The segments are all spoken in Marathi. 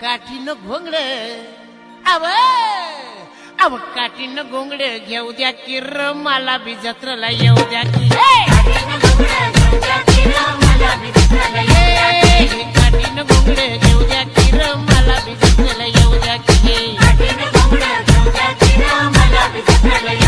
काठीनं घोंगड. अव अव काठीनं घोंगड. घेऊ द्या की र मला बी जत्रेला येऊ द्या की. काठीनं घोंगड घेऊ द्या की र मला बी जत्रेला येऊ द्या की. हे. साला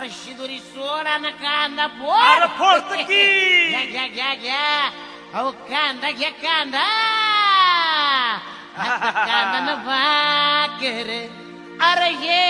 अरे शिदोरी सोडा ना कांदा अरे फोडतो की. घ्या घ्या घ्या घ्या अहो कांदा घ्या कांदा आता कांदा न भाकर अरे ये